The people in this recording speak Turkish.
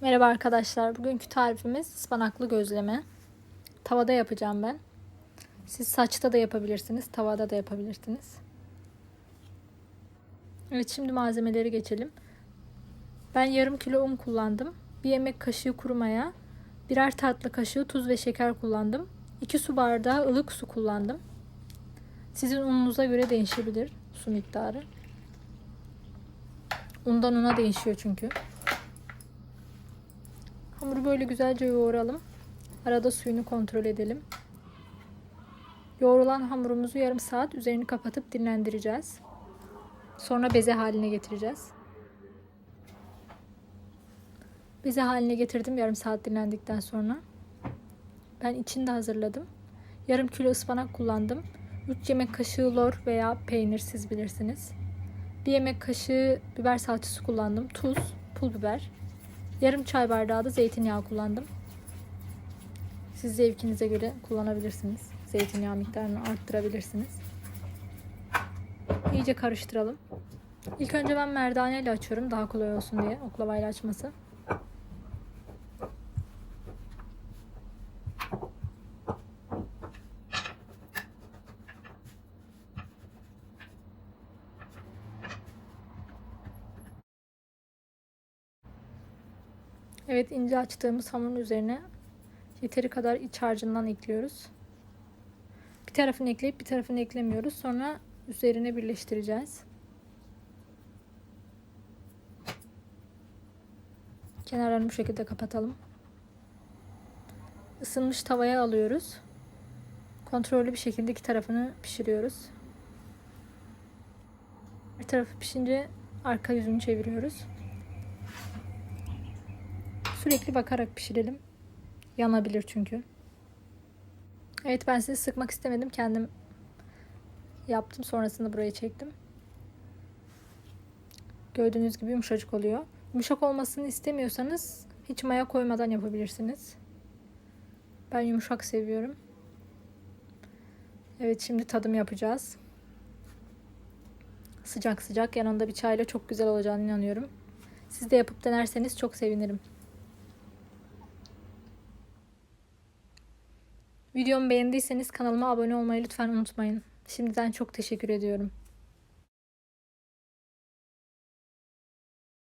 Merhaba arkadaşlar. Bugünkü tarifimiz ıspanaklı gözleme. Tavada yapacağım ben. Siz saçta da yapabilirsiniz, tavada da yapabilirsiniz. Evet şimdi malzemeleri geçelim. Ben yarım kilo un kullandım. Bir yemek kaşığı kuru maya, birer tatlı kaşığı tuz ve şeker kullandım. 2 su bardağı ılık su kullandım. Sizin ununuza göre değişebilir su miktarı. Undan una değişiyor çünkü. Hamuru böyle güzelce yoğuralım. Arada suyunu kontrol edelim. Yoğrulan hamurumuzu yarım saat üzerini kapatıp dinlendireceğiz. Sonra beze haline getireceğiz. Beze haline getirdim yarım saat dinlendikten sonra. Ben içini de hazırladım. Yarım kilo ıspanak kullandım. 3 yemek kaşığı lor veya peynir siz bilirsiniz. 1 yemek kaşığı biber salçası kullandım. Tuz, pul biber. Yarım çay bardağı da zeytinyağı kullandım. Siz zevkinize göre kullanabilirsiniz. Zeytinyağı miktarını arttırabilirsiniz. İyice karıştıralım. İlk önce ben merdaneyle açıyorum daha kolay olsun diye oklavayla açması. Evet ince açtığımız hamurun üzerine yeteri kadar iç harcından ekliyoruz. Bir tarafını ekleyip bir tarafını eklemiyoruz. Sonra üzerine birleştireceğiz. Kenarlarını bu şekilde kapatalım. Isınmış tavaya alıyoruz. Kontrollü bir şekilde iki tarafını pişiriyoruz. Bir tarafı pişince arka yüzünü çeviriyoruz. Sürekli bakarak pişirelim. Yanabilir çünkü. Evet ben sizi sıkmak istemedim. Kendim yaptım. Sonrasında buraya çektim. Gördüğünüz gibi yumuşacık oluyor. Yumuşak olmasını istemiyorsanız hiç maya koymadan yapabilirsiniz. Ben yumuşak seviyorum. Evet şimdi tadım yapacağız. Sıcak sıcak yanında bir çayla çok güzel olacağını inanıyorum. Siz de yapıp denerseniz çok sevinirim. Videomu beğendiyseniz kanalıma abone olmayı lütfen unutmayın. Şimdiden çok teşekkür ediyorum.